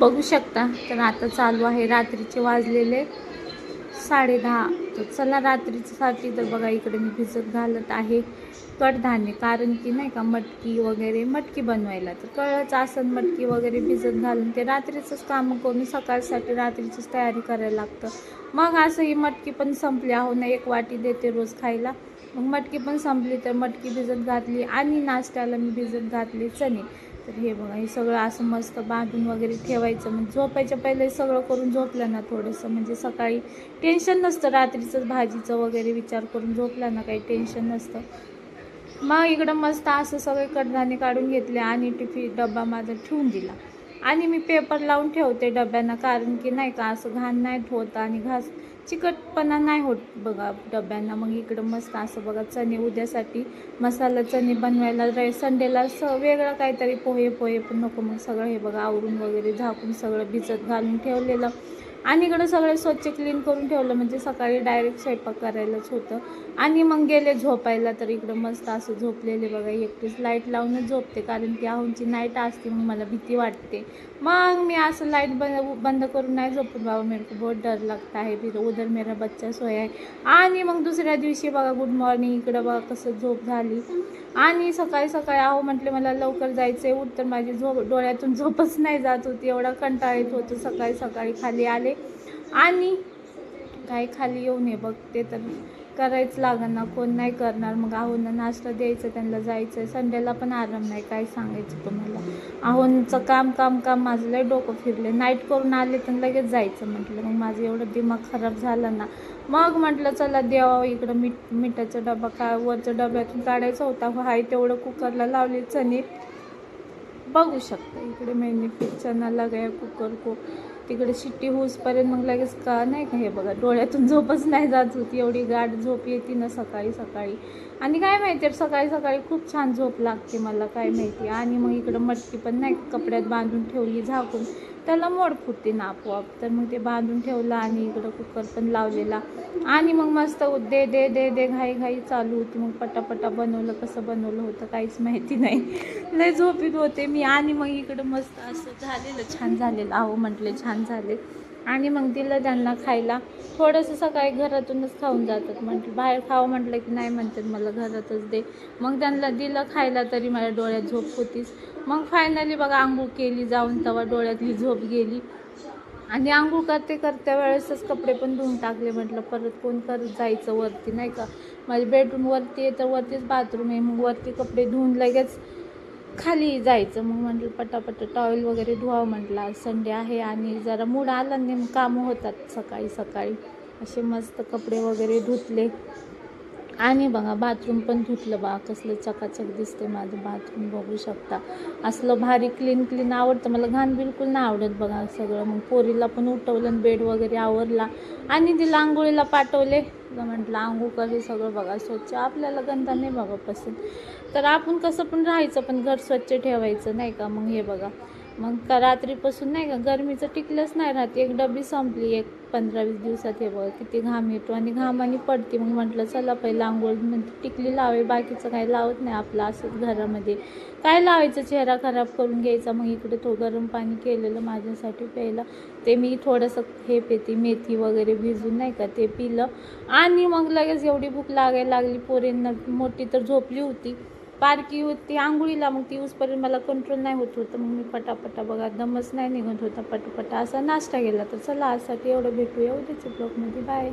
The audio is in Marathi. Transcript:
बघू शकता. तर आता चालू आहे रात्रीचे वाजलेले साडे दहा तर चला रात्रीच्यासाठी तर बघा इकडे मी भिजत घालत आहे कडधान्य. कारण की नाही का मटकी वगैरे मटकी बनवायला. तर कळच आसन मटकी वगैरे भिजत घालून. ते रात्रीचंच कामं करून सकाळसाठी रात्रीचीच तयारी करायला लागतं. मग असं ही मटकी पण संपली. आहो ना एक वाटी देते रोज खायला. मग मटकी पण संपली तर मटकी भिजत घातली आणि नाश्त्याला मी भिजत घातली चणे. तर हे बघा हे सगळं असं मस्त बांधून वगैरे ठेवायचं. म्हणजे झोपायच्या पहिले सगळं करून झोपलं ना थोडंसं. म्हणजे सकाळी टेन्शन नसतं रात्रीचंच भाजीचं वगैरे विचार करून झोपलं ना काही टेन्शन नसतं. मग इकडं मस्त असं सगळे कडधान्य काढून घेतले आणि टिफी डब्बा माझा ठेवून दिला. आणि मी पेपर लावून ठेवते डब्यांना कारण की नाही का असं घाण नाही होत आणि घास चिकटपणा नाही होत बघा डब्यांना. मग इकडं मस्त असं बघा चणे उद्यासाठी मसाला चणे बनवायला रे संडेला स वेगळं काहीतरी पोहे पोहे पण नको. मग सगळं हे बघा आवरून वगैरे झाकून सगळं भिजत घालून ठेवलेलं. आणि इकडं सगळं स्वच्छ क्लीन करून ठेवलं म्हणजे सकाळी डायरेक्ट स्वयंपाक करायलाच होतं. आणि मग गेले झोपायला तर इकडं मस्त असं झोपलेले बघा एकटीच लाइट लावूनच झोपते कारण की आहूंची नाईट असते मग मला भीती वाटते. मग मी असं लाइट बंद बंद करून नाही झोपून बाबा मेरे को बहुत डर लागत आहे फिर उधर मेरा बच्चा सोय आहे आणि मग दुसऱ्या दिवशी बघा गुड मॉर्निंग इकडं बघा कसं झोप झाली. आणि सकाळी सकाळी आहो म्हटले मला लवकर जायचं आहे उठ. तर माझी झोप डोळ्यातून झोपच नाही जात होती एवढा कंटाळ येत होतं सकाळी सकाळी खाली आले. आणि काय खाली येऊ नये बघ ते तर करायच लागणार ना कोण नाही करणार. मग आहोंना नाश्ता द्यायचं त्यांना जायचं संडेला पण आराम नाही काय सांगायचं तुम्हाला? आहोंचं काम काम काम. माझं लय डोकं फिरले नाईट करून आले तर लगेच जायचं म्हटलं. मग माझं एवढं दिमाग खराब झालं ना. मग म्हटलं चला देवा इकडं मीठ मिठाचा डबा. का वरच्या डब्यातून काढायचा होता. हाय तेवढं कुकरला लावले चणे बघू शकता. इकडे मैंने फिर चना कुकर को. तिकडे शिट्टी होऊसपर्यंत मग लगेच का नाही का हे बघा डोळ्यातून झोपच नाही जात होती. एवढी गाठ झोप येते ना सकाळी सकाळी. आणि काय माहिती आहे सकाळी सकाळी खूप छान झोप लागते मला काय माहिती. आणि मग इकडं मटकी पण नाही कपड्यात बांधून ठेवली झाकून. त्याला मोड फुटते ना आपोआप. तर मग ते बांधून ठेवलं आणि इकडं कुकर पण लावलेला. आणि मग मस्त दे दे दे दे घाई घाई चालू होती. मग पटापटा बनवलं. कसं बनवलं होतं काहीच माहिती नाही. लय झोपीत होते मी. आणि मग इकडं मस्त असं झालेलं. छान झालेलं. आहो म्हटले छान झाले. आणि मग दिलं त्यांना खायला. थोडंसं सकाळी घरातूनच खाऊन जातात. म्हटलं बाहेर खावं म्हटलं की नाही म्हणतात मला घरातच दे. मग त्यांना दिलं खायला तरी माझ्या डोळ्यात झोप होतीच. मग फायनली बघा आंघोळ केली जाऊन तेव्हा डोळ्यातली झोप गेली. आणि आंघोळ करते करत्या वेळेसच कपडे पण धुवून टाकले. म्हटलं परत कोण करत जायचं वरती नाही का? माझी बेडरूम वरती आहे तर वरतीच बाथरूम आहे. मग वरती कपडे धुवून लगेच खाली जायचं. मग म्हटलं पटापट टॉवेल वगैरे धुवावं म्हटलं. आज संडे आहे आणि जरा मूड आला नेम कामं होतात सकाळी सकाळी. असे मस्त कपडे वगैरे धुतले. आणि बघा बाथरूम पण धुतलं बा. कसलं चकाचक दिसते माझं बाथरूम बघू शकता. असलं भारी क्लीन क्लीन आवडतं. मला घाण बिलकुल नाही आवडत बघा सगळं. मग पोरीला पण उठवलं बेड वगैरे आवरला. आणि तिला आंघोळीला पाठवले. तिला म्हटलं आंघोळ हे सगळं बघा स्वच्छ आपल्याला गंधा नाही बाबा पसंत. तर आपण कसं पण राहायचं पण घर स्वच्छ ठेवायचं नाही का? मग हे बघा. मग का रात्रीपासून नाही का गरमीचं टिकलंच नाही राहत. एक डबी संपली एक पंधरा वीस दिवसात हे बघ किती घाम येतो आणि घामाने पडते. मग म्हटलं चला पहिला आंघोळ म्हणते टिकली लावे बाकीचं काही लावत नाही आपलं असंच घरामध्ये. काय लावायचं? चेहरा खराब करून घ्यायचा. मग इकडे तो गरम पाणी केलेलं माझ्यासाठी प्यायला. ते मी थोडंसं हे पेते मेथी वगैरे भिजून नाही का ते पिलं. आणि मग लगेच एवढी भूक लागायला लागली पोरींना मोठी तर झोपली होती. पारकी होती आंघोळीला मग ती उसपर्यंत मला कंट्रोल नाही होत होतं. मग मी पटापटा बघा दमच नाही निघत होता पटापटा असा नाश्ता गेला तर चला आजसाठी एवढं भेटूया. उद्याच्या ब्लॉगमध्ये बाय